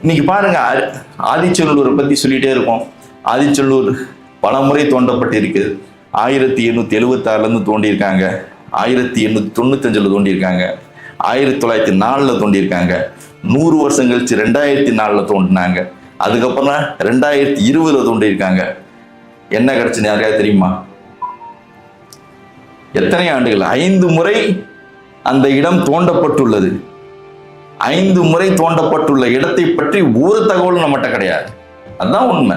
இன்னைக்கு பாருங்க ஆ- ஆதிச்சநல்லூரை பத்தி சொல்லிட்டே இருக்கோம். ஆதிச்சநல்லூர் பல முறை தோண்டப்பட்டிருக்குது ஆயிரத்தி எண்ணூத்தி எழுவத்தாறுல இருந்து தோண்டியிருக்காங்க. ஆயிரத்தி எண்ணூத்தி தொண்ணூத்தஞ்சில் தோண்டியிருக்காங்க. ஆயிரத்தி தொள்ளாயிரத்தி நாலுல தோண்டியிருக்காங்க. நூறு வருஷம் கழிச்சு ரெண்டாயிரத்தி நாலுல தோண்டினாங்க. அதுக்கப்புறம் ரெண்டாயிரத்தி இருபதுல தோண்டியிருக்காங்க. என்ன கிடைச்சுன்னு யாரையா தெரியுமா? எத்தனை ஆண்டுகள்? ஐந்து முறை அந்த இடம் தோண்டப்பட்டுள்ளது. ஐந்து முறை தோண்டப்பட்டுள்ள இடத்தை பற்றி ஒரு தகவலும் நம்மகிட்ட கிடையாது. அதுதான் உண்மை.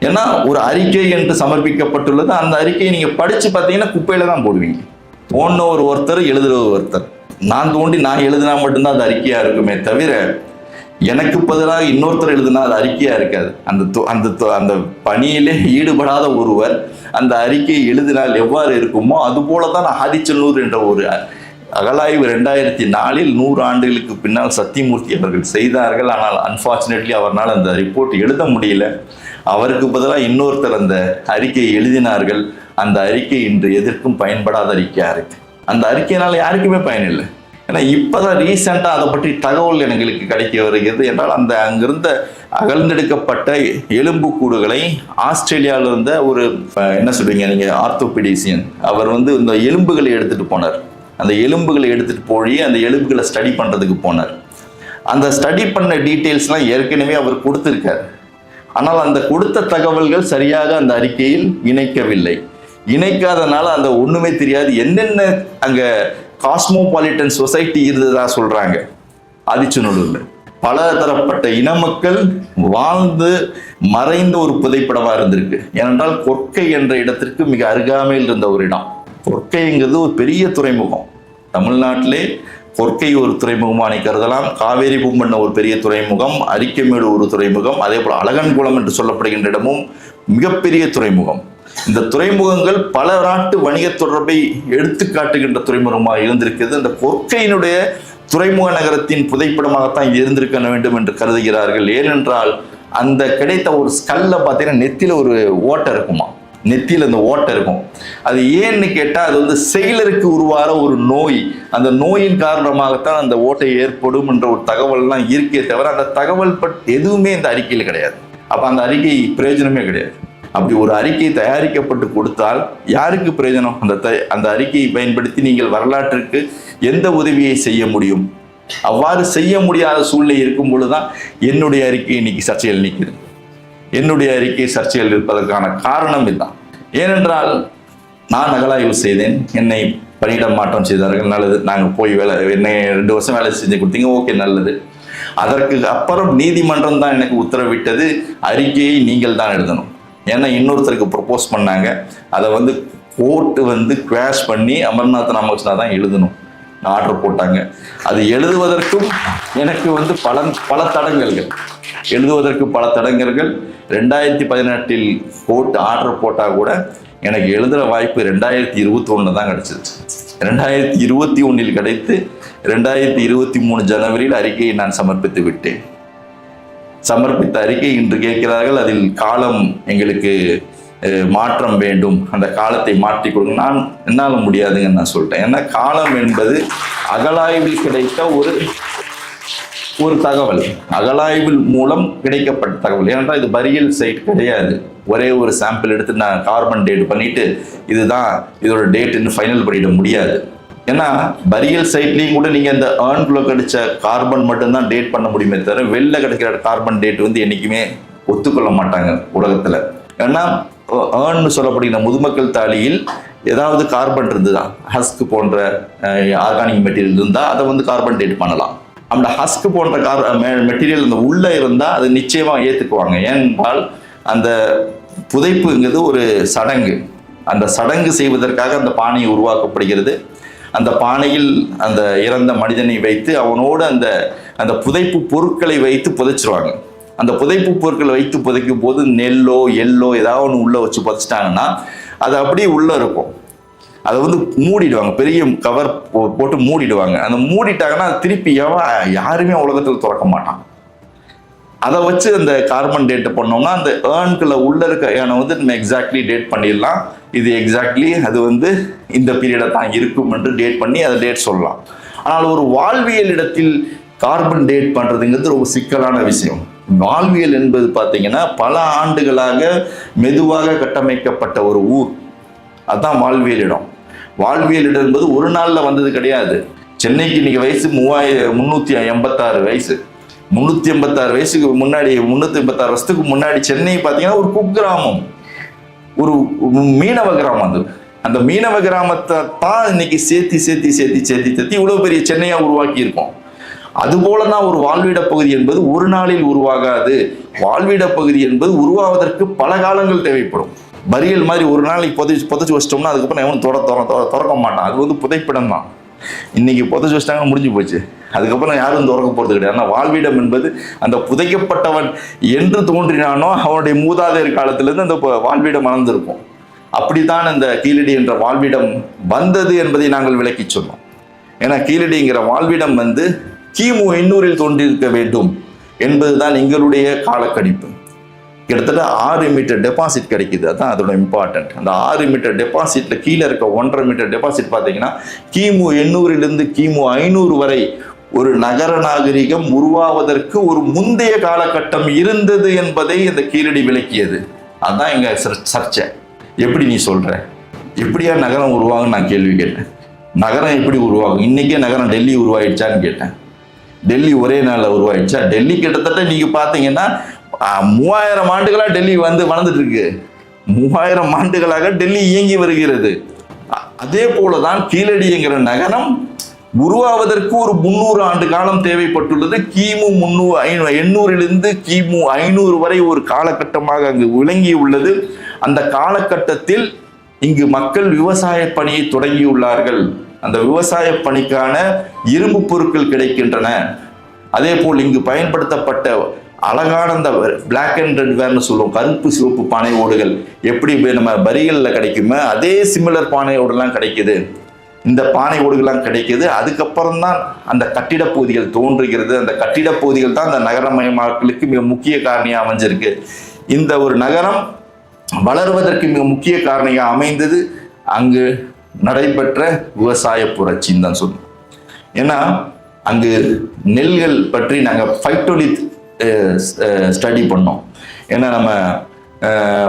ஏன்னா ஒரு அறிக்கை என்று சமர்ப்பிக்கப்பட்டுள்ளது. அந்த அறிக்கையை நீங்கள் படித்து பார்த்தீங்கன்னா குப்பையில தான் போடுவீங்க. தோண்டின ஒரு ஒருத்தர் எழுதுகிற ஒருத்தர். நான் தோண்டி நான் எழுதினா மட்டும்தான் அது அறிக்கையாக இருக்குமே தவிர எனக்கு பதிலாக இன்னொருத்தர் எழுதினா அது அறிக்கையாக இருக்காது. அந்த தொ- அந்த அந்த பணியிலே ஈடுபடாத ஒருவர் அந்த அறிக்கையை எழுதினால் எவ்வாறு இருக்குமோ அதுபோல தான் தான் ஆதிச்சநல்லூர் என்ற ஒரு அகலாய்வு ரெண்டாயிரத்தி நாலில் நூறு ஆண்டுகளுக்கு பின்னால் சத்தியமூர்த்தி அவர்கள் செய்தார்கள். ஆனால் அன்பார்ச்சுனேட்லி அவரால் அந்த ரிப்போர்ட் எழுத முடியல. அவருக்கு பதிலாக இன்னொருத்தர் அந்த அறிக்கையை எழுதினார்கள். அந்த அறிக்கை இன்று எதற்கும் பயன்படாத அறிக்கையாக இருக்கு அந்த அறிக்கையினால் யாருக்குமே பயனில்லை ஏன்னா இப்பதான் ரீசெண்டாக அதை பற்றி தகவல் எங்களுக்கு கிடைக்க வருகிறது என்றால் அந்த அங்கிருந்த அகழ்ந்தெடுக்கப்பட்ட எலும்பு கூடுகளை ஆஸ்திரேலியாவில் இருந்த ஒரு என்ன சொல்றீங்க நீங்கள் ஆர்த்தோபிடிசியன் அவர் வந்து இந்த எலும்புகளை எடுத்துகிட்டு போனார். அந்த எலும்புகளை எடுத்துட்டு போய் அந்த எலும்புகளை ஸ்டடி பண்றதுக்கு போனார். அந்த ஸ்டடி பண்ண டீட்டெயில்ஸ்லாம் ஏற்கனவே அவர் கொடுத்திருக்காரு. ஆனால் அந்த கொடுத்த தகவல்கள் சரியாக அந்த அறிக்கையில் இணைக்கவில்லை. இணைக்காதனால அந்த ஒண்ணுமே தெரியாது. என்னென்ன அங்க காஸ்மோபாலிட்டன் சொசைட்டி இருந்ததா சொல்றாங்க. ஆதிச்சநல்லூர்ல. பல தரப்பட்ட இன மக்கள் வாழ்ந்து மறைந்த ஒரு புதைப்படமா இருந்திருக்கு. ஏனென்றால் கொற்கை என்ற இடத்திற்கு மிக அருகாமையில் இருந்த ஒரு இடம். கொற்கைங்கிறது ஒரு பெரிய துறைமுகம். தமிழ்நாட்டிலே கொற்கை ஒரு துறைமுகமானை கருதலாம் காவேரி பூம்பண்ண ஒரு பெரிய துறைமுகம் அரிக்கமேடு ஒரு துறைமுகம் அதே போல் அழகன்குளம் என்று சொல்லப்படுகின்ற இடமும் மிகப்பெரிய துறைமுகம். இந்த துறைமுகங்கள் பல நாட்டு வணிக தொடர்பை எடுத்து காட்டுகின்ற துறைமுகமாக இருந்திருக்கிறது. அந்த கொற்கையினுடைய துறைமுக நகரத்தின் புதைப்படமாகத்தான் இது இருந்திருக்க வேண்டும் என்று கருதுகிறார்கள். ஏனென்றால் அந்த கிடைத்த ஒரு ஸ்கல்ல பார்த்தீங்கன்னா நெத்தியில் ஒரு ஓட்டை இருக்குமா நெத்தியில் அந்த ஓட்டை இருக்கும். அது ஏன்னு கேட்டால் அது வந்து செயலருக்கு உருவார ஒரு நோய். அந்த நோயின் காரணமாகத்தான் அந்த ஓட்டை ஏற்படும் என்ற ஒரு தகவல்லாம் இருக்கே தவிர அந்த தகவல் பட் எதுவுமே இந்த அறிக்கையில் கிடையாது. அப்போ அந்த அறிக்கை பிரயோஜனமே கிடையாது. அப்படி ஒரு அறிக்கை தயாரிக்கப்பட்டு கொடுத்தால் யாருக்கு பிரயோஜனம்? அந்த த- அந்த அறிக்கையை பயன்படுத்தி நீங்கள் வரலாற்றுக்கு எந்த உதவியை செய்ய முடியும்? அவ்வாறு செய்ய முடியாத சூழ்நிலை இருக்கும் பொழுதுதான் என்னுடைய அறிக்கை இன்னைக்கு சர்ச்சையில் நிற்கிறது. என்னுடைய அறிக்கை சர்ச்சையில் இருப்பதற்கான காரணம் இதுதான். ஏனென்றால் நான் அகலாய்வு செய்தேன். என்னை பணியிடம் மாற்றம் செய்தார்கள். நல்லது. நாங்கள் போய் வேலை என்னை ரெண்டு வருஷம் வேலை செஞ்சு கொடுத்தீங்க. ஓகே நல்லது. அதற்கு அப்புறம் நீதிமன்றம் தான் எனக்கு உத்தரவிட்டது. அறிக்கையை நீங்கள் தான் எழுதணும். ஏன்னா இன்னொருத்தருக்கு ப்ரப்போஸ் பண்ணாங்க. அதை வந்து கோர்ட்டு வந்து குவாஷ் பண்ணி அமர்நாத் ராமகிருஷ்ணா தான் எழுதணும். ஆர்டர் போட்டாங்க. அது எழுதுவதற்கும் எனக்கு வந்து பல பல தடங்கல்கள். எழுதுவதற்கு பல தடங்கல்கள். ரெண்டாயிரத்தி பதினெட்டில் போட்டு ஆர்டர் போட்டால் கூட எனக்கு எழுதுகிற வாய்ப்பு ரெண்டாயிரத்தி இருபத்தி ஒன்று தான் கிடச்சிருச்சு. ரெண்டாயிரத்தி இருபத்தி ஒன்றில் கிடைத்து ரெண்டாயிரத்தி இருபத்தி மூணு ஜனவரியில் அறிக்கையை நான் சமர்ப்பித்து விட்டேன். சமர்ப்பித்த அறிக்கை இன்று கேட்கிறார்கள் அதில் காலம் எங்களுக்கு மாற்றம் வேண்டும். அந்த காலத்தை மாற்றி கொடுங்க. நான் என்னால் முடியாதுங்கன்னு நான் சொல்லிட்டேன். ஏன்னா காலம் என்பது அகலாய்வில் கிடைத்த ஒரு ஒரு தகவல் அகலாய்வில் மூலம் கிடைக்கப்பட்ட தகவல். ஏனென்றால் இது பரியல் சைட் கிடையாது. ஒரே ஒரு சாம்பிள் எடுத்து நான் கார்பன் டேட் பண்ணிட்டு இதுதான் இதோட டேட்டுன்னு ஃபைனல் பண்ணிட முடியாது. ஏன்னா பரியல் சைட்லேயும் கூட நீங்கள் அந்த ஏர்ன்குள்ளே கிடைச்ச கார்பன் மட்டும்தான் டேட் பண்ண முடியுமே தவிர வெளில கிடைக்கிற கார்பன் டேட் வந்து என்றைக்குமே ஒத்துக்கொள்ள மாட்டாங்க உலகத்தில். ஏன்னா ஏர்ன்னு சொல்லப்படுகிற முதுமக்கள் தாலியில் ஏதாவது கார்பன் இருந்துதான் ஹஸ்க் போன்ற ஆர்கானிக் மெட்டீரியல் இருந்தால் அதை வந்து கார்பன் டேட் பண்ணலாம். அந்த ஹஸ்க் போன்ற கார் மெட்டீரியல் அந்த உள்ள இருந்தால் அது நிச்சயமா ஏற்றுக்குவாங்க ஏனென்றால் அந்த புதைப்புங்கிறது ஒரு சடங்கு. அந்த சடங்கு செய்வதற்காக அந்த பானை உருவாக்கப்படுகிறது. அந்த பானையில் அந்த இறந்த மனிதனை வைத்து அவனோடு அந்த அந்த புதைப்பு பொருட்களை வைத்து புதைச்சிருவாங்க. அந்த புதைப்பு பொருட்களை வைத்து புதைக்கும் போது நெல்லோ எள்ளோ ஏதாவது ஒன்று உள்ளே வச்சு புதைச்சிட்டாங்கன்னா அது அப்படியே உள்ளே இருக்கும். அதை வந்து மூடிடுவாங்க. பெரிய கவர் போட்டு மூடிடுவாங்க. அந்த மூடிட்டாங்கன்னா திருப்பி எவன் யாருமே உலகத்தில் திறக்க மாட்டான். அதை வச்சு அந்த கார்பன் டேட்டை பண்ணோம்னா அந்த ஏர்ன்குள்ள உள்ள இருக்க ஏனை வந்து நம்ம எக்ஸாக்ட்லி டேட் பண்ணிடலாம். இது எக்ஸாக்ட்லி அது வந்து இந்த பீரியடை தான் இருக்கும் என்று டேட் பண்ணி அதை டேட் சொல்லலாம். ஆனால் ஒரு வாழ்வியல் இடத்தில் கார்பன் டேட் பண்ணுறதுங்கிறது ரொம்ப சிக்கலான விஷயம். வாழ்வியல் என்பது பார்த்தீங்கன்னா பல ஆண்டுகளாக மெதுவாக கட்டமைக்கப்பட்ட ஒரு ஊர். அதுதான் வாழ்வியல் இடம் வாழ்வியல் இடம் என்பது ஒரு நாளில் வந்தது கிடையாது. சென்னைக்கு இன்னைக்கு வயசு மூவாயிரம் முந்நூற்றி எண்பத்தாறு வயசு. முந்நூற்றி எண்பத்தாறு வயசுக்கு முன்னாடி முந்நூற்றி எண்பத்தாறு வருஷத்துக்கு முன்னாடி சென்னை பார்த்தீங்கன்னா ஒரு குக்கிராமம். ஒரு மீனவ கிராமம் அது. அந்த மீனவ கிராமத்தை தான் இன்னைக்கு சேர்த்தி சேர்த்தி சேர்த்தி சேர்த்தி சேர்த்தி இவ்வளோ பெரிய சென்னையாக உருவாக்கி இருக்கோம் அதுபோல தான் ஒரு வாழ்விட பகுதி என்பது ஒரு நாளில் உருவாகாது. வாழ்விட பகுதி என்பது உருவாவதற்கு பல காலங்கள் தேவைப்படும். பரியல் மாதிரி ஒரு நாளைக்கு புதைச்சு புதைச்சி வச்சிட்டோம்னா அதுக்கப்புறம் எவனும் தொட தொட திறக்க மாட்டான். அது வந்து புதைப்பிடம் தான். இன்னைக்கு புதைச்சி வச்சிட்டாங்க முடிஞ்சு போச்சு. அதுக்கப்புறம் யாரும் திறக்க போகிறது கிடையாது. ஆனால் வாழ்விடம் என்பது அந்த புதைக்கப்பட்டவன் என்று தோன்றினானோ அவனுடைய மூதாதையர் காலத்திலேருந்து அந்த வாழ்விடம் வளர்ந்திருக்கும் அப்படித்தான் இந்த கீழடி என்ற வாழ்விடம் வந்தது என்பதை நாங்கள் விளக்கி சொன்னோம். ஏன்னா கீழடிங்கிற வாழ்விடம் வந்து கிமு எண்ணூரில் தோன்றியிருக்க வேண்டும் என்பதுதான் எங்களுடைய காலக்கணிப்பு. கிட்டத்தட்ட ஆறு மீட்டர் டெபாசிட் கிடைக்குது. அதான் அதோட இம்பார்ட்டன்ட் அந்த ஆறு மீட்டர் டெபாசிட்ல கீழே இருக்க ஒன்றரை மீட்டர் டெபாசிட் பார்த்தீங்கன்னா கிமு எண்ணூறிலிருந்து கிமு ஐநூறு வரை ஒரு நகர நாகரிகம் உருவாவதற்கு ஒரு முந்தைய காலகட்டம் இருந்தது என்பதை இந்த கீழடி விளக்கியது. அதுதான் எங்க சர்ச்சை. எப்படி நீ சொல்ற? எப்படியா நகரம் உருவாகும் நான் கேள்வி கேட்டேன். நகரம் எப்படி உருவாகும்? இன்னைக்கே நகரம் டெல்லி உருவாயிடுச்சான்னு கேட்டேன். டெல்லி ஒரே நாளில் உருவாயிடுச்சா? டெல்லி கிட்டத்தட்ட நீங்க பார்த்தீங்கன்னா மூவாயிரம் ஆண்டுகளா டெல்லி வந்து வளர்ந்துட்டு இருக்கு மூவாயிரம் ஆண்டுகளாக டெல்லி இயங்கி வருகிறது. அதே அதே போலதான் கீழடிங்கிற நகரம் உருவாவதற்கு ஒரு முந்நூறு ஆண்டு காலம் தேவைப்பட்டுள்ளது. கிமு முன்னூறு ஐநூறு எண்ணூறிலிருந்து கிமு ஐநூறு வரை ஒரு காலகட்டமாக அங்கு விளங்கி உள்ளது. அந்த காலகட்டத்தில் இங்கு மக்கள் விவசாய பணியை தொடங்கியுள்ளார்கள். அந்த விவசாய பணிக்கான இரும்பு பொருட்கள் கிடைக்கின்றன. அதே போல் இங்கு பயன்படுத்தப்பட்ட அழகான அந்த பிளாக் அண்ட் ரெட் வேர்னு சொல்லுவோம். கருப்பு சிவப்பு பானை ஓடுகள் எப்படி நம்ம பரிகளில் கிடைக்குமோ அதே சிமிலர் பானை ஓடுலாம் கிடைக்குது. இந்த பானை ஓடுகள்லாம் கிடைக்குது. அதுக்கப்புறம் தான் அந்த கட்டிடப் பகுதிகள் தோன்றுகிறது. அந்த கட்டிடப் பகுதிகள் தான் அந்த நகரமயமாக்கலுக்கு மிக முக்கிய காரணியாக அமைஞ்சிருக்கு. இந்த ஒரு நகரம் வளர்வதற்கு மிக முக்கிய காரணியாக அமைந்தது அங்கு நடைபெற்ற விவசாய புரட்சின்னு தான் சொல்லணும் ஏன்னா அங்கு நெல்கள் பற்றி நாங்கள் ஃபைட்டோலித் ஸ்டடி பண்ணோம். ஏன்னா நம்ம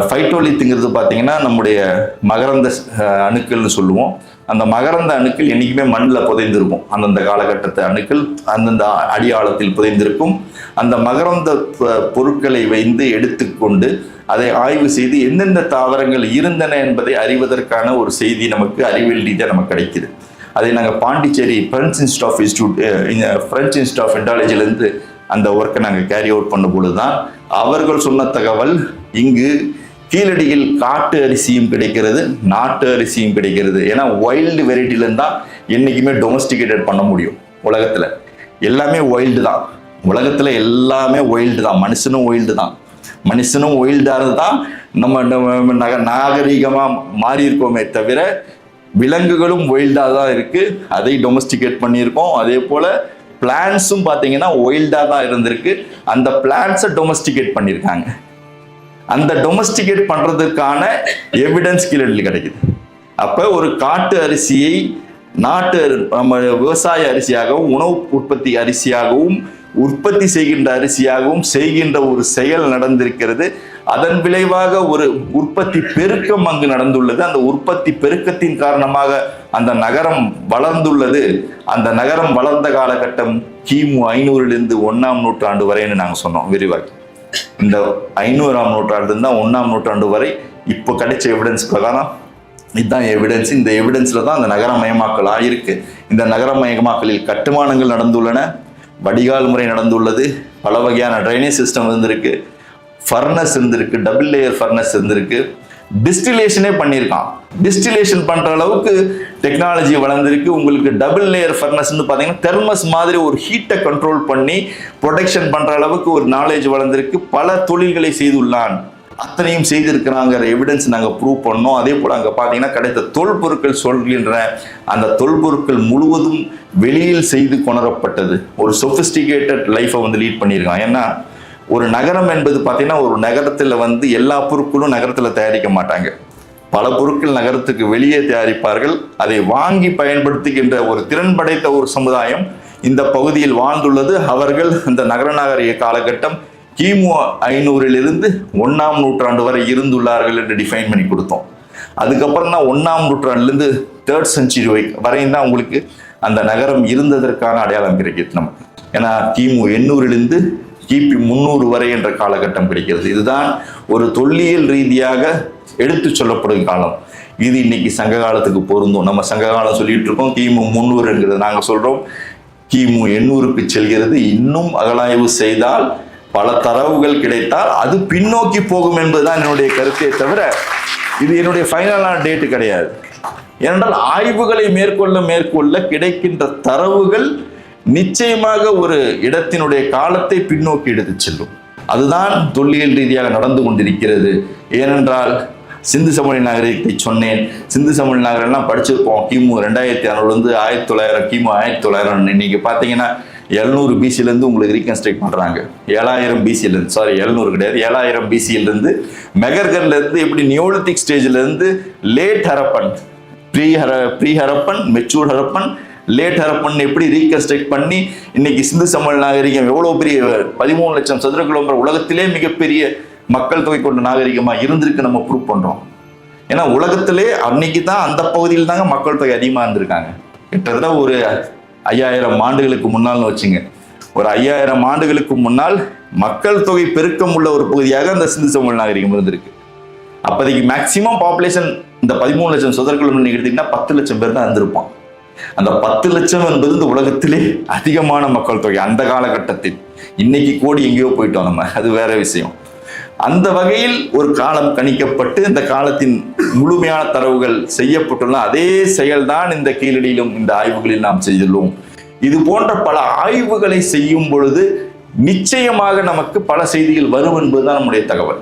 ஃபைட்டோலித்துங்கிறது பார்த்தீங்கன்னா நம்முடைய மகரந்த அணுக்கள்னு சொல்லுவோம். அந்த மகரந்த அணுக்கள் என்றைக்குமே மண்ணில் புதைந்திருக்கும். அந்தந்த காலகட்டத்து அணுக்கள் அந்தந்த அடியாளத்தில் புதைந்திருக்கும். அந்த மகரந்த பொருட்களை வைந்து எடுத்துக்கொண்டு அதை ஆய்வு செய்து எந்தெந்த தாவரங்கள் இருந்தன என்பதை அறிவதற்கான ஒரு செய்தி நமக்கு அறிவியல் ரீதியாக நமக்கு கிடைக்கிது. அதை நாங்கள் Pondicherry friends inst of institute French inst of இண்டாலஜிலேருந்து அந்த ஒர்க்கை நாங்கள் கேரி அவுட் பண்ண பொழுது தான் அவர்கள் சொன்ன தகவல் இங்கு கீழடியில் காட்டு அரிசியும் கிடைக்கிறது நாட்டு அரிசியும் கிடைக்கிறது. ஏன்னா வைல்டு வெரைட்டிலேருந்து தான் என்றைக்குமே டொமஸ்டிகேட்டட் பண்ண முடியும் உலகத்தில். எல்லாமே ஒயில்டு தான். உலகத்தில் எல்லாமே ஒயில்டு தான். மனுஷனும் ஒயில்டு தான். மனுஷனும் ஒயில்டாக தான் நம்ம நம்ம நக நாகரீகமாக மாறி இருக்கோமே தவிர விலங்குகளும் ஒயில்டாக தான் இருக்குது அதை டொமஸ்டிகேட் பண்ணியிருக்கோம். அதே போல் பிளான்ஸும் பார்த்தீங்கன்னா ஒயில்டாக தான் இருந்திருக்கு. அந்த பிளான்ஸை டொமஸ்டிகேட் பண்ணியிருக்காங்க. அந்த டொமஸ்டிகேட் பண்ணுறதுக்கான எவிடன்ஸ் கீழடியில் கிடைக்குது. அப்போ ஒரு காட்டு அரிசியை நாட்டு நம்ம விவசாய அரிசியாகவும் உணவு உற்பத்தி அரிசியாகவும் உற்பத்தி செய்கின்ற அரிசியாகவும் செய்கின்ற ஒரு செயல் நடந்திருக்கிறது. அதன் விளைவாக ஒரு உற்பத்தி பெருக்கம் அங்கு நடந்துள்ளது. அந்த உற்பத்தி பெருக்கத்தின் காரணமாக அந்த நகரம் வளர்ந்துள்ளது. அந்த நகரம் வளர்ந்த காலகட்டம் கிமு ஐநூறிலிருந்து ஒன்றாம் நூற்றாண்டு வரைன்னு நாங்கள் சொன்னோம் விரிவாக்கி. இந்த ஐநூறாம் நூற்றாண்டு தான் ஒன்றாம் நூற்றாண்டு வரை இப்போ கிடைச்ச எவிடன்ஸ் பிரகாரம் இதுதான் எவிடன்ஸ் இந்த எவிடன்ஸில் தான் அந்த நகரமயமாக்கல் ஆயிருக்கு இந்த நகரமயமாக்கலில் கட்டுமானங்கள் நடந்துள்ளன. வடிகால் முறை நடந்துள்ளது. பல வகையான ட்ரைனேஜ் சிஸ்டம் இருந்திருக்கு. ஃபர்னஸ் இருந்திருக்கு. டபுள் லேயர் ஃபர்னஸ் இருந்திருக்கு. டிஸ்டிலேஷனே பண்ணியிருக்கான். டிஸ்டிலேஷன் பண்ணுற அளவுக்கு டெக்னாலஜி வளர்ந்துருக்கு. உங்களுக்கு டபுள் லேயர் ஃபர்னஸ்ன்னு பார்த்தீங்கன்னா தெர்மஸ் மாதிரி ஒரு ஹீட்டை கண்ட்ரோல் பண்ணி ப்ரொடெக்ஷன் பண்ணுற அளவுக்கு ஒரு நாலேஜ் வளர்ந்துருக்கு. பல தொழில்களை செய்துள்ளான். அத்தனையும் செய்திருக்கிறாங்கிற எவிடன்ஸ் நாங்கள் ப்ரூவ் பண்ணோம். அதே போல் அங்கே பார்த்தீங்கன்னா கிடைத்த தொல்பொருட்கள் சொல்கின்ற அந்த தொல்பொருட்கள் முழுவதும் வெளியில் செய்து கொணரப்பட்டது. ஒரு சொஃபிஸ்டிகேட்டட் லைஃப்பை வந்து லீட் பண்ணியிருக்கான் ஏன்னா ஒரு நகரம் என்பது பார்த்தீங்கன்னா ஒரு நகரத்தில் வந்து எல்லா பொருட்களும் நகரத்தில் தயாரிக்க மாட்டாங்க. பல பொருட்கள் நகரத்துக்கு வெளியே தயாரிப்பார்கள். அதை வாங்கி பயன்படுத்துகின்ற ஒரு திறன் படைத்த ஒரு சமுதாயம் இந்த பகுதியில் வாழ்ந்துள்ளது. அவர்கள் இந்த நகர நாகரிக காலகட்டம் கிமு ஐநூறிலிருந்து ஒன்றாம் நூற்றாண்டு வரை இருந்துள்ளார்கள் என்று டிஃபைன் பண்ணி கொடுத்தோம். அதுக்கப்புறம் தான் ஒன்றாம் நூற்றாண்டுலேருந்து தேர்ட் செஞ்சுரி வை வரையும் தான் உங்களுக்கு அந்த நகரம் இருந்ததற்கான அடையாளம் கிடைக்குது நமக்கு. ஏன்னா கிமு எண்ணூறிலிருந்து கிபி முந்நூறு வரை என்ற காலகட்டம் கிடைக்கிறது. இதுதான் ஒரு தொல்லியல் ரீதியாக எடுத்து சொல்லப்படும் காலம். இது இன்னைக்கு சங்க காலத்துக்கு பொருந்தும். நம்ம சங்க காலம் சொல்லிட்டு இருக்கோம் கிமு முந்நூறுங்கிறது நாங்கள் சொல்கிறோம் கிமு எண்ணூறுக்கு செல்கிறது. இன்னும் அகலாய்வு செய்தால் பல தரவுகள் கிடைத்தால் அது பின்னோக்கி போகும் என்பதுதான் என்னுடைய கருத்தே தவிர இது என்னுடைய ஃபைனலான டேட்டு கிடையாது. ஏனென்றால் ஆய்வுகளை மேற்கொள்ள மேற்கொள்ள கிடைக்கின்ற தரவுகள் நிச்சயமாக ஒரு இடத்தினுடைய காலத்தை பின்னோக்கி எடுத்துச் செல்லும். அதுதான் தொல்லியல் ரீதியாக நடந்து கொண்டிருக்கிறது. ஏனென்றால் சிந்து சமவெளி நாகரிகத்தை சொன்னேன். சிந்து சமவெளி நகரெல்லாம் படிச்சிருப்போம். கிமு ரெண்டாயிரத்தி அறுநூறுலேருந்து ஆயிரத்தி தொள்ளாயிரம் கிமு ஆயிரத்தி தொள்ளாயிரம். இன்னைக்கு பார்த்தீங்கன்னா எழுநூறு பிசிலேருந்து உங்களுக்கு ரீகன்ஸ்ட்ரக்ட் பண்ணுறாங்க ஏழாயிரம் பிசியிலேருந்து சாரி எழுநூறு கிடையாது ஏழாயிரம் பிசியிலேருந்து மெகர்கன்லேருந்து எப்படி நியோலித்திக் ஸ்டேஜ்லேருந்து late Harappan pre Hara pre Harappan mature Harappan late Harappan எப்படி ரீகன்ஸ்ட்ரக்ட் பண்ணி இன்னைக்கு சிந்து சமல் நாகரிகம் எவ்வளோ பெரிய பதிமூணு லட்சம் சதுர கிலோமீட்டர் உலகத்திலே மிகப்பெரிய மக்கள் தொகை கொண்ட நாகரிகமாக இருந்திருக்கு நம்ம ப்ரூவ் பண்ணுறோம் ஏன்னா உலகத்திலே அன்னைக்கு தான் அந்த பகுதியில் தாங்க மக்கள் தொகை அதிகமாக இருந்திருக்காங்க. கிட்டத்தட்ட ஒரு ஐயாயிரம் ஆண்டுகளுக்கு முன்னால்னு வச்சுங்க. ஒரு ஐயாயிரம் ஆண்டுகளுக்கு முன்னால் மக்கள் தொகை பெருக்கம் உள்ள ஒரு பகுதியாக அந்த சிந்து சமூக நாகரிகம் இருந்திருக்கு. அப்போதைக்கு மேக்சிமம் பாப்புலேஷன் இந்த பதிமூணு லட்சம் சதுர கிலோமீட்டர் எடுத்தீங்கன்னா பத்து லட்சம் பேர் தான் இருந்திருப்பான் அந்த பத்து லட்சம் என்பது இந்த உலகத்திலே அதிகமான மக்கள் தொகை. அந்த காலகட்டத்தில் இன்னைக்கு கோடி எங்கேயோ போயிட்டோம் நம்ம. அது வேற விஷயம். அந்த வகையில் ஒரு காலம் கணிக்கப்பட்டு இந்த காலத்தின் முழுமையான தரவுகள் செய்யப்பட்டுள்ள அதே செயல்தான் இந்த கீழடியிலும் இந்த ஆய்வுகளில் நாம் செய்துள்ளோம். இது போன்ற பல ஆய்வுகளை செய்யும் பொழுது நிச்சயமாக நமக்கு பல செய்திகள் வரும் என்பதுதான் நம்முடைய தகவல்.